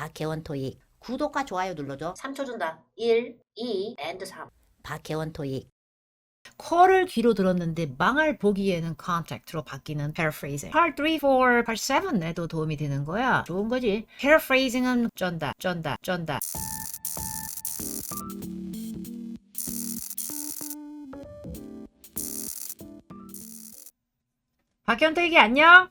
박혜원 토익 구독과 좋아요 눌러줘 3초 준다. 1, 2, and 3. 박혜원 토익 콜을 귀로 들었는데 망할 보기에는 contact로 바뀌는 paraphrasing. part 3, 4, part 7에도 도움이 되는 거야. 좋은 거지. paraphrasing은 쩐다, 쩐다, 쩐다. 얘기 안녕.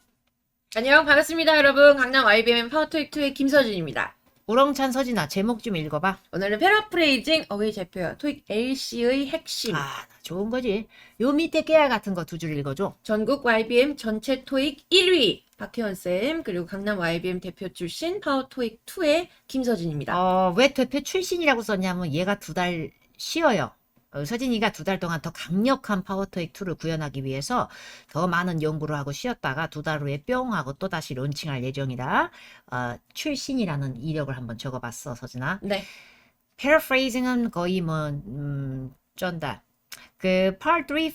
안녕, 반갑습니다, 여러분. 강남 IBM 파워토익2의 김서진입니다. 우렁찬 서진아 제목 좀 읽어봐. 오늘은 페라프레이징 어휘 제표요. 토익 LC의 핵심. 아, 나 좋은 거지. 요 밑에 깨알 같은 거 두 줄 읽어줘. 전국 YBM 전체 토익 1위 박혜원 쌤 그리고 강남 YBM 대표 출신 파워토익 2의 김서진입니다. 어, 왜 대표 출신이라고 썼냐면 얘가 두 달 쉬어요. 어, 서진이가 두 달 동안 더 강력한 파워토익 2를 구현하기 위해서 더 많은 연구를 하고 쉬었다가 두 달 후에 뿅 하고 또 다시 론칭할 예정이다. 어, 출신이라는 이력을 한번 적어봤어, 서진아. 네. paraphrasing은 거의 뭐, 음, 쩐다. 그 part 3,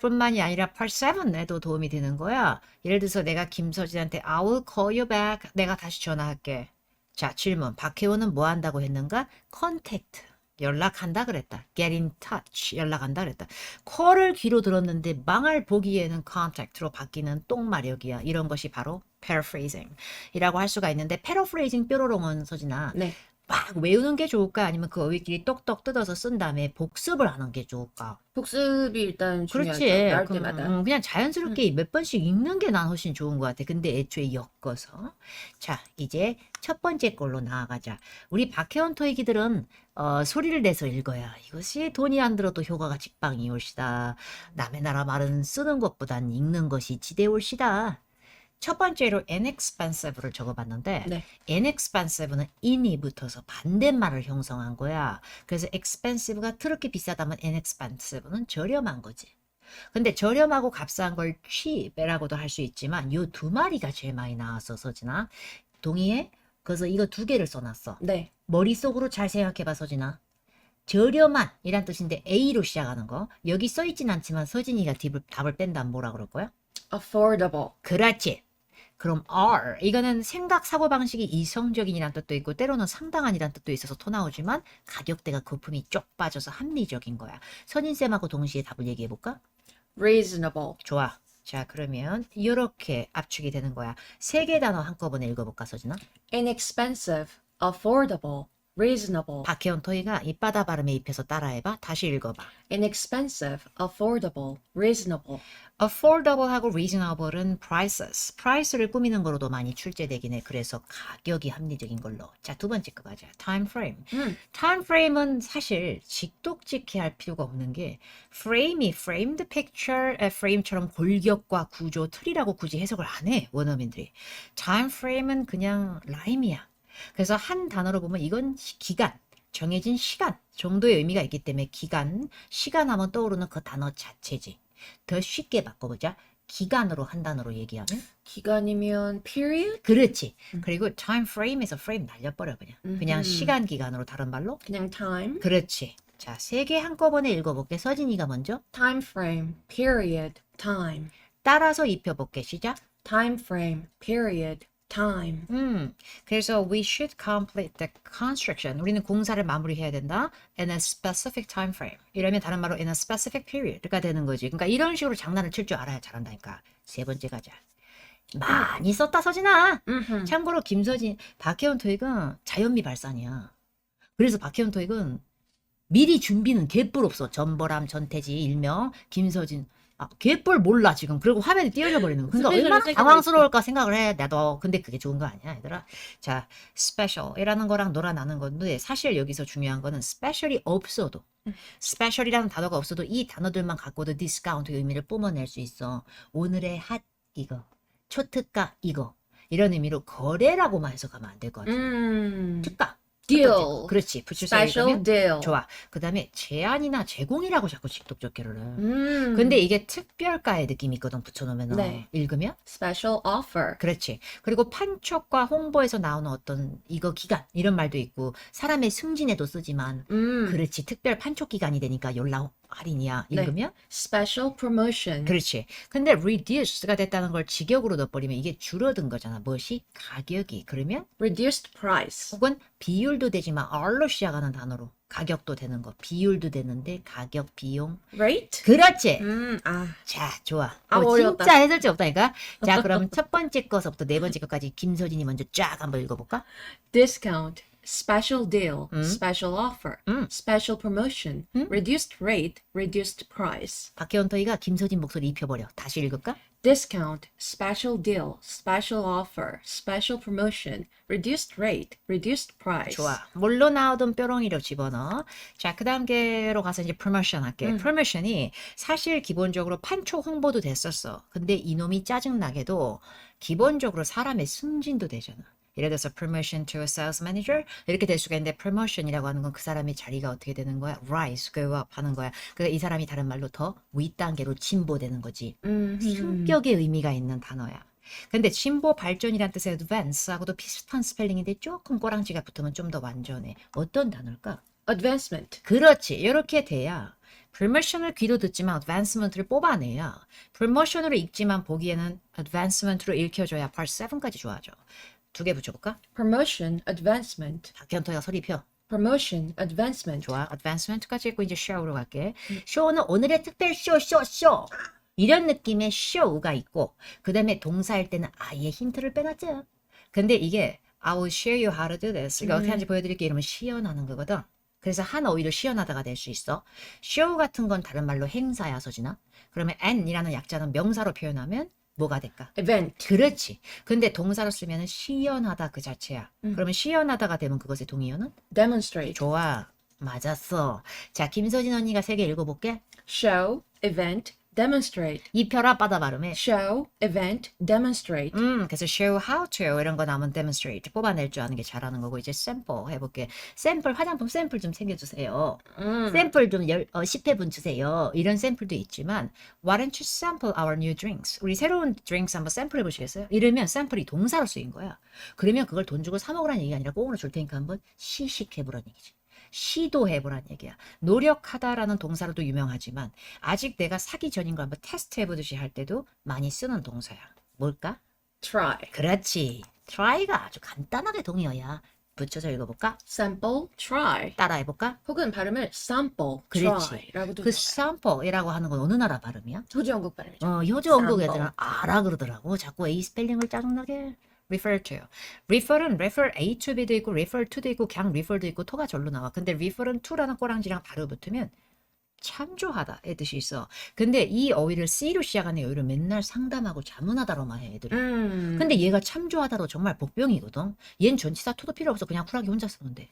4뿐만이 아니라 part 7에도 도움이 되는 거야. 예를 들어서 내가 김서진한테 I will call you back. 내가 다시 전화할게. 자, 질문. 박혜원은 뭐 한다고 했는가? contact. 연락한다 그랬다. get in touch. 연락한다 그랬다. call을 귀로 들었는데 망할 보기에는 contact로 바뀌는 똥마력이야. 이런 것이 바로 paraphrasing 이라고 할 수가 있는데 paraphrasing 뾰로롱은 서진아. 네. 막 외우는 게 좋을까? 아니면 그 어휘끼리 똑똑 뜯어서 쓴 다음에 복습을 하는 게 좋을까? 복습이 일단 중요하죠. 그렇지. 나올 때마다. 음, 그냥 자연스럽게 몇 번씩 읽는 게 난 훨씬 좋은 것 같아. 근데 애초에 엮어서. 자, 이제 첫 번째 걸로 나아가자. 우리 박혜원 토익이들은 어, 소리를 내서 읽어야 이것이 돈이 안 들어도 효과가 직방이 올시다. 남의 나라 말은 쓰는 것보단 읽는 것이 지대올시다. 첫 번째로 inexpensive를 적어봤는데 네. inexpensive는 in이 붙어서 반대말을 형성한 거야. 그래서 expensive가 트럽게 비싸다면 inexpensive는 저렴한 거지. 근데 저렴하고 값싼 걸 cheap이라고도 할 수 있지만 요 두 마리가 제일 많이 나왔어, 서진아. 동의해? 그래서 이거 두 개를 써놨어. 네. 머릿속으로 잘 생각해봐, 서진아. 저렴한 이란 뜻인데 A로 시작하는 거. 여기 써있진 않지만 서진이가 답을, 답을 뺀다면 뭐라 그럴 거야? affordable. 그렇지. 그럼 R 이거는 생각 사고 방식이 이성적인이란 뜻도 있고 때로는 상당한이란 뜻도 있어서 토 나오지만 가격대가 거품이 쪽 빠져서 합리적인 거야. 선인 쌤하고 동시에 답을 얘기해 볼까? reasonable. 좋아. 자 그러면 이렇게 압축이 되는 거야. 세 개 단어 한꺼번에 읽어볼까 서진아? inexpensive, affordable, reasonable. 박혜원 토이가 입바다 발음에 입혀서 따라해봐. 다시 읽어봐. inexpensive, affordable, reasonable. affordable하고 reasonable은 prices, price를 꾸미는 거로도 많이 출제되긴 해. 그래서 가격이 합리적인 걸로. 자, 두 번째 거 가자. time frame. 음. time frame은 사실 직독직해 할 필요가 없는 게 frame이 framed picture, 에, frame처럼 골격과 구조, 틀이라고 굳이 해석을 안 해. 원어민들이. time frame은 그냥 라임이야. 그래서 한 단어로 보면 이건 시- 기간, 정해진 시간 정도의 의미가 있기 때문에 기간, 시간 하면 떠오르는 그 단어 자체지. 더 쉽게 바꿔보자. 기간으로 한 단어로 얘기하면 기간이면 period? 그렇지. 음. 그리고 time frame에서 frame 날려버려 그냥. 그냥 음흠. 시간 기간으로 다른 말로. 그냥 time. 그렇지. 자, 세 개 한꺼번에 읽어볼게. 서진이가 먼저 time frame, period, time. 따라서 입혀볼게. 시작. time frame, period, time. 음, 그래서 we should complete the construction. 우리는 공사를 마무리해야 된다. in a specific time frame. 이러면 다른 말로 in a specific period가 되는 거지. 그러니까 이런 식으로 장난을 칠 줄 알아야 잘한다니까. 세 번째 가자. 많이 썼다 서진아. 음흠. 참고로 김서진, 박혜원 토익은 자연미 발산이야. 그래서 박혜원 토익은 미리 준비는 개뿔 없어. 전보람, 전태지, 일명, 김서진. 아, 개뿔 몰라 지금. 그리고 화면에 띄어져 버리는 거. 그러니까 스페셜을 얼마나 당황스러울까 생각을 해. 나도. 근데 그게 좋은 거 아니야, 얘들아. 자, special이라는 거랑 놀아나는 건데 사실 여기서 중요한 거는 special이 없어도 special이라는 단어가 없어도 이 단어들만 갖고도 디스카운트 의미를 뿜어낼 수 있어. 오늘의 핫 이거, 초특가 이거 이런 의미로 거래라고만 해석하면 안 될 것 같아. 음. 특가. Deal. 그렇지. 붙여서 special 읽으면 deal. 좋아. 그 다음에 제안이나 제공이라고 자꾸 직독적계를 해. 음. 근데 이게 특별가의 느낌이 있거든. 붙여놓으면 네. 읽으면 special offer. 그렇지. 그리고 판촉과 홍보에서 나오는 어떤 이거 기간 이런 말도 있고 사람의 승진에도 쓰지만 음. 그렇지. 특별 판촉 기간이 되니까 연락 할인이야. 네. 읽으면 special promotion. 그렇지. 근데 reduced가 됐다는 걸 직역으로 넣어버리면 이게 줄어든 거잖아. 무엇이? 가격이. 그러면 reduced price. 혹은 비율도 되지만 R로 시작하는 단어로 가격도 되는 거. 비율도 되는데 가격, 비용. rate? 그렇지. 음, 아, 자, 좋아. 아, 어, 어려웠다. 진짜 해설지 없다니까. 자, 그럼 첫 번째 거서부터 네 번째 거까지 김서진이 먼저 쫙 한번 읽어볼까? discount, special deal, 음. special offer, 음. special promotion, reduced rate, reduced price. 박혜원 터이가 김서진 목소리 입혀버려. 다시 읽을까? discount, special deal, special offer, special promotion, reduced rate, reduced price. 좋아. 뭘로 나오던 뾰롱이로 집어넣어. 자, 그 단계로 가서 이제 promotion 할게. promotion이 사실 기본적으로 판촉 홍보도 됐었어. 근데 이놈이 짜증나게도 기본적으로 사람의 승진도 되잖아. 예를 들어서 promotion to a sales manager 이렇게 될 수가 있는데 promotion이라고 하는 건 그 사람의 자리가 어떻게 되는 거야? rise, go up 하는 거야. 그러니까 이 사람이 다른 말로 더 윗단계로 진보되는 거지. 음, 성격의 의미가 있는 단어야. 근데 진보 발전이란 뜻의 advance하고도 비슷한 스펠링인데 조금 꼬랑지가 붙으면 좀 더 완전해. 어떤 단어일까? advancement. 그렇지. 이렇게 돼야 promotion을 귀로 듣지만 advancement를 뽑아내야 promotion으로 읽지만 보기에는 advancement로 읽혀줘야 part 7까지 좋아져. 두 개 붙여볼까? promotion, advancement, 박현토가 소리 펴. promotion, advancement. 좋아. advancement까지 했고 이제 show로 갈게. show는 오늘의 특별 쇼, 쇼, 쇼. 이런 느낌의 show가 있고 그 다음에 동사일 때는 아예 힌트를 빼놨죠. 근데 이게 I will show you how to do this. 이거 어떻게 하는지 보여드릴게 이러면 시연하는 거거든. 그래서 하나 오히려 시연하다가 될 수 있어. show 같은 건 다른 말로 행사야 서지나. 그러면 and이라는 약자는 명사로 표현하면 뭐가 될까? event. 그렇지. 근데 동사로 쓰면 시연하다 그 자체야. 그러면 시연하다가 되면 그것의 동의어는? demonstrate. 좋아. 맞았어. 자, 김서진 언니가 세 개 읽어볼게. show, event, demonstrate. 입혀라 빠다 발음에. show, event, demonstrate. 음, 그래서 show how to 이런 거 나오면 demonstrate 뽑아낼 줄 아는 게 잘하는 거고 이제 샘플 해볼게. 샘플 화장품 샘플 좀 챙겨주세요. 음. 샘플 좀 열, 어, 10회분 주세요. 이런 샘플도 있지만 Why don't you sample our new drinks? 우리 새로운 drinks 한번 샘플 해 보시겠어요? 이러면 샘플이 동사로 쓰인 거야. 그러면 그걸 돈 주고 사 먹으라는 얘기가 아니라 꽁으로 줄 테니까 한번 시식해 보라는 얘기지. 시도해보라는 얘기야. 노력하다라는 동사로도 유명하지만 아직 내가 사기 전인 걸 한번 테스트해보듯이 할 때도 많이 쓰는 동사야. 뭘까? try. 그렇지. try가 아주 간단하게 동의어야. 붙여서 읽어볼까? sample, try. 따라해볼까? 혹은 발음을 sample, 그렇지. try라고도 그그 sample이라고 하는 건 어느 나라 발음이야? 호주 영국 발음이죠. 어, 효주 sample. 애들은 알아 그러더라고. 자꾸 A 스펠링을 짜증나게. Refer to. refer은 refer A to B도 있고 refer to도 있고 그냥 refer도 있고 to가 절로 나와. 근데 refer은 to라는 꼬랑지랑 바로 붙으면 참조하다의 뜻이 있어. 근데 이 어휘를 C로 시작하는 어휘를 맨날 상담하고 자문하다로만 해, 애들이. 음. 근데 얘가 참조하다로 정말 복병이거든. 얜 전치사 토도 필요 없어. 그냥 쿨하게 혼자 쓰는데.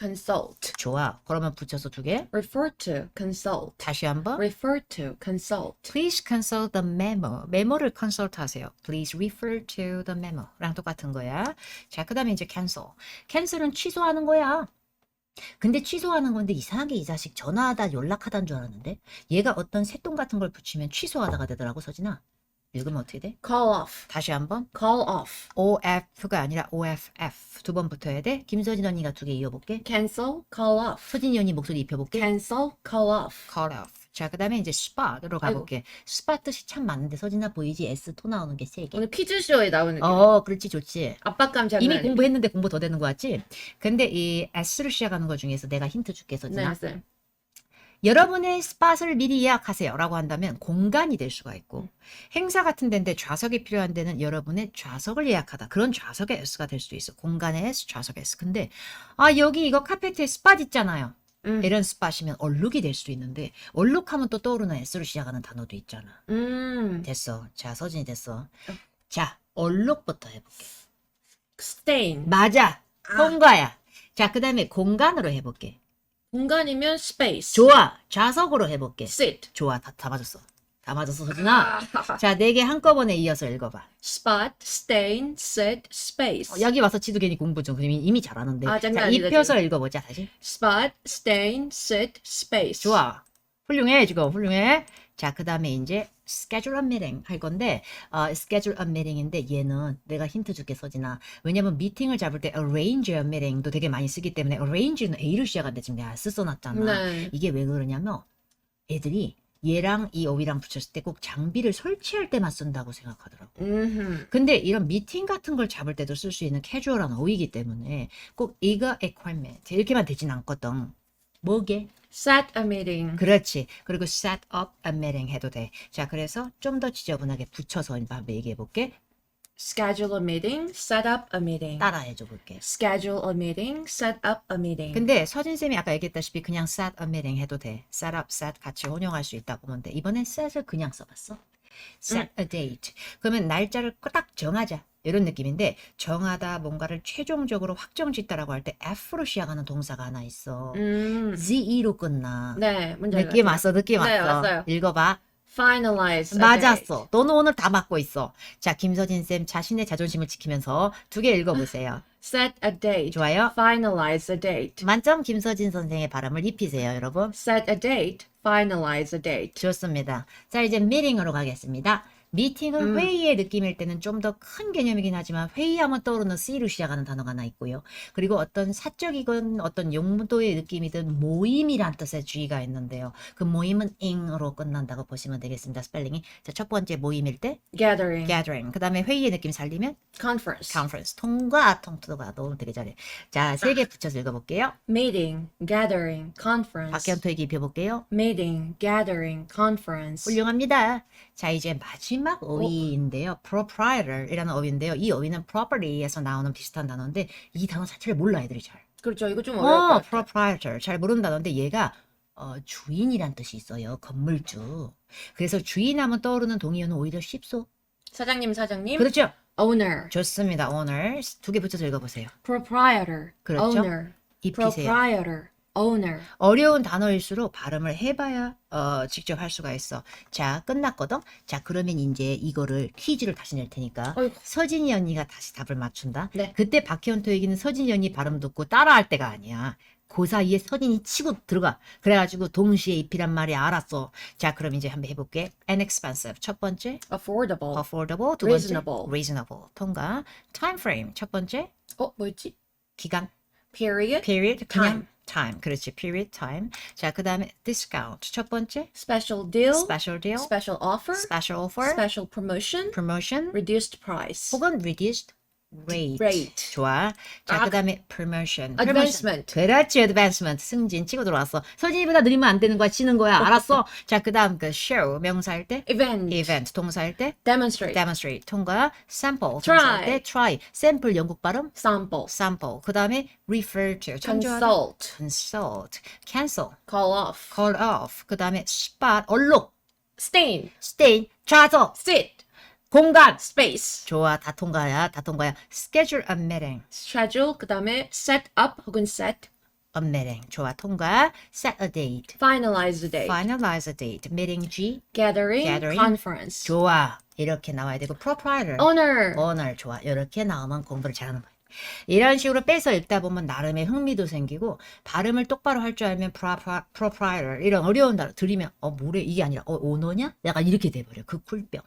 Consult. 좋아. 그러면 붙여서 두 개. refer to, consult. 다시 한번. refer to, consult. Please consult the memo. 메모를 consult 하세요. Please refer to the memo. 랑 똑같은 거야. 자, 그 다음에 이제 cancel. cancel은 취소하는 거야. 근데 취소하는 건데 이상하게 이 자식 전화하다 연락하다는 줄 알았는데 얘가 어떤 새똥 같은 걸 붙이면 취소하다가 되더라고 서진아. 읽으면 어떻게 돼? call off. 다시 한번. call off. OF가 아니라 OFF 두 번 붙어야 돼. 김서진 언니가 두 개 이어볼게. cancel, call off. 서진이 언니 목소리 입혀볼게. cancel, call off. cut off. 자, 그 다음에 이제 spot으로 가볼게. spot 뜻이 참 많은데 서진아 보이지? S 토 나오는 게 세 개. 오늘 퀴즈쇼에 나오는 느낌. 어, 그렇지, 좋지. 압박감 장난 이미 아니에요. 공부했는데 공부 더 되는 거 같지? 근데 이 S로 시작하는 것 중에서 내가 힌트 줄게, 서진아. 네, 쌤. 여러분의 스팟을 미리 예약하세요 라고 한다면 공간이 될 수가 있고 행사 같은 데인데 좌석이 필요한 데는 여러분의 좌석을 예약하다. 그런 좌석의 S가 될 수도 있어. 공간의 S, 좌석의 S. 근데 아 여기 이거 카페트에 스팟 있잖아요. 음. 이런 스팟이면 얼룩이 될 수도 있는데 얼룩하면 또 떠오르는 S로 시작하는 단어도 있잖아. 음. 됐어. 자 서진이 됐어. 자 얼룩부터 해볼게. Stain. 맞아. 아. 통과야. 자 그 다음에 공간으로 해볼게 공간이면 space. 좋아 좌석으로 해볼게 sit. 좋아 다, 다 맞았어 다 맞았어 서진아 아. 자, 네 개 한꺼번에 이어서 읽어봐. spot, stain, sit, space. 어, 여기 와서 지도 괜히 공부 좀. 이미, 이미 잘하는데. 아, 장난 자, 아니다, 입혀서 읽어보자, 다시. spot, stain, sit, space. 좋아. 훌륭해, 지금. 훌륭해. 자, 그 다음에 이제 schedule a meeting 할 건데, 어, schedule a meeting인데 얘는 내가 힌트 줄게, 서진아. 왜냐면 미팅을 잡을 때 arrange a meeting도 되게 많이 쓰기 때문에 arrange는 A로 시작한대. 지금 내가 쓰 써놨잖아. 네. 이게 왜 그러냐면 애들이 얘랑 이 어휘랑 붙였을 때 꼭 장비를 설치할 때만 쓴다고 생각하더라고. 음흠. 근데 이런 미팅 같은 걸 잡을 때도 쓸 수 있는 캐주얼한 어휘이기 때문에 꼭 이거 equipment 이렇게만 되진 않거든. 뭐게? Set a meeting. 그렇지. 그리고 set up a meeting 해도 돼. 자, 그래서 좀 더 지저분하게 붙여서 한번 얘기해 볼게. Schedule a meeting. Set up a meeting. 따라해 줘 볼게. Schedule a meeting. Set up a meeting. 근데 서진쌤이 아까 얘기했다시피 그냥 set a meeting 해도 돼. set up, set 같이 혼용할 수 있다고 보는데 이번엔 set을 그냥 써봤어. Set a date. 그러면 날짜를 딱 정하자. 이런 느낌인데 정하다 뭔가를 최종적으로 확정짓다라고 할 때 F로 시작하는 동사가 하나 있어. 음. ZE로 끝나. 네, 뭔지 느낌 왔어, 느낌 네, 왔어. 왔어요. 읽어봐. Finalize. 맞았어. 너는 오늘 다 맞고 있어. 자, 김서진 쌤 자신의 자존심을 지키면서 두 개 읽어보세요. Set a date. 좋아요. Finalize a date. 만점 김서진 선생의 발음을 입히세요, 여러분. Set a date. Finalize a date. 좋습니다. 자, 이제 미팅으로 가겠습니다. 미팅은 음. 회의의 느낌일 때는 좀 더 큰 개념이긴 하지만 회의하면 떠오르는 C로 시작하는 단어가 하나 있고요. 그리고 어떤 사적이건 어떤 용도의 느낌이든 모임이란 뜻의 주의가 있는데요. 그 모임은 ing으로 끝난다고 보시면 되겠습니다. 스펠링이. 자, 첫 번째 모임일 때 Gathering. gathering. 그 다음에 회의의 느낌 살리면 Conference. conference. 통과, 통투가 너무 되게 잘해. 자, 세 개 붙여서 읽어볼게요. Meeting. Gathering. Conference. 박현 토익 입혀볼게요. Meeting. Gathering. Conference. 훌륭합니다. 자, 이제 마지막 어휘인데요. proprietor이라는 어휘인데요. 이 어휘는 property에서 나오는 비슷한 단어인데 이 단어 자체를 몰라 애들이 잘. 그렇죠. 이거 좀 어려울 것 어, 같아요. proprietor. 잘 모르는 단어인데 얘가 어, 주인이란 뜻이 있어요. 건물주. 그래서 주인하면 떠오르는 동의어는 오히려 쉽소. 사장님, 사장님. 그렇죠? Owner. 좋습니다. 오늘 두 개 붙여서 읽어보세요. Proprietor. 그렇죠. Owner. 입히세요. Proprietor. Owner. 어려운 단어일수록 발음을 해봐야 어, 직접 할 수가 있어. 자, 끝났거든? 자, 그러면 이제 이거를 퀴즈를 다시 낼 테니까. 어이구. 서진이 언니가 다시 답을 맞춘다. 네. 그때 박혜원 토익이는 서진이 언니 발음 듣고 따라할 때가 아니야. 그 사이에 서진이 치고 들어가. 그래가지고 동시에 입히란 말이 알았어. 자, 그럼 이제 한번 해볼게. inexpensive. 첫 번째. Affordable. affordable. 두 번째. Reasonable. reasonable. 통과. time frame. 첫 번째. 어, 뭐였지? 기간. Period. period. 그냥 Time. time. 그렇지. period time. 자, 그 다음에 discount. 첫 번째. Special deal. special deal. Special offer. special offer. Special promotion. promotion. Reduced price. 혹은 reduced rate. Rate. 좋아. 자, 아, 그 다음에 promotion. Advancement. 그렇지, advancement. 승진 치고 들어왔어. 서진이보다 느리면 안 되는 거야, 치는 거야. 알았어? 자, 그 다음 그 show 명사일 때, Event. event 동사일 때, Demonstrate. demonstrate 통과, sample Try. 때, try, 샘플 영국 발음, Sample. sample. 그 다음에 refer to Consult. consult, cancel, Call off. call off. 그 다음에 spot 얼룩, Stain. stay, 좌석, Sit. 공간. Space. 좋아, 다 통과야, 다 통과야. schedule a meeting. Schedule. 그 다음에 set up 혹은 set. a meeting. 좋아, 통과. set a date. Finalize the date. finalize a date. meeting G. Gathering. Gathering. Conference. 좋아. 이렇게 나와야 되고 proprietor. Owner. 오늘 좋아. 이렇게 나오면 공부를 잘하는 거야. 이런 식으로 빼서 읽다 보면 나름의 흥미도 생기고 발음을 똑바로 할 줄 알면 propri- proprietor 이런 어려운 단어 들으면 어 뭐래 이게 아니라 어 오너냐? 약간 이렇게 돼버려. 그 쿨병.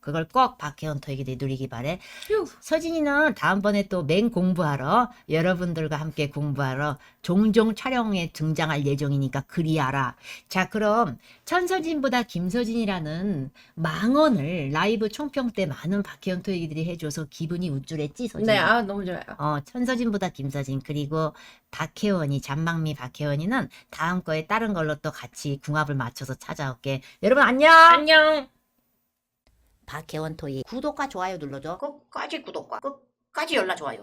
그걸 꼭 박혜원 토익이 누리기 바래. 휴. 서진이는 다음번에 또 맹 공부하러 여러분들과 함께 공부하러 종종 촬영에 등장할 예정이니까 그리 알아. 자 그럼 천서진보다 김서진이라는 망언을 라이브 총평 때 많은 박혜원 토익이들이 해줘서 기분이 우쭐했지 서진. 네, 아, 너무 좋아요. 어, 천서진보다 김서진 그리고 박혜원이 잔망미 박혜원이는 다음 거에 다른 걸로 또 같이 궁합을 맞춰서 찾아올게. 여러분 안녕. 안녕. 박혜원 토익 구독과 좋아요 눌러줘. 끝까지 구독과 끝까지 연락 좋아요.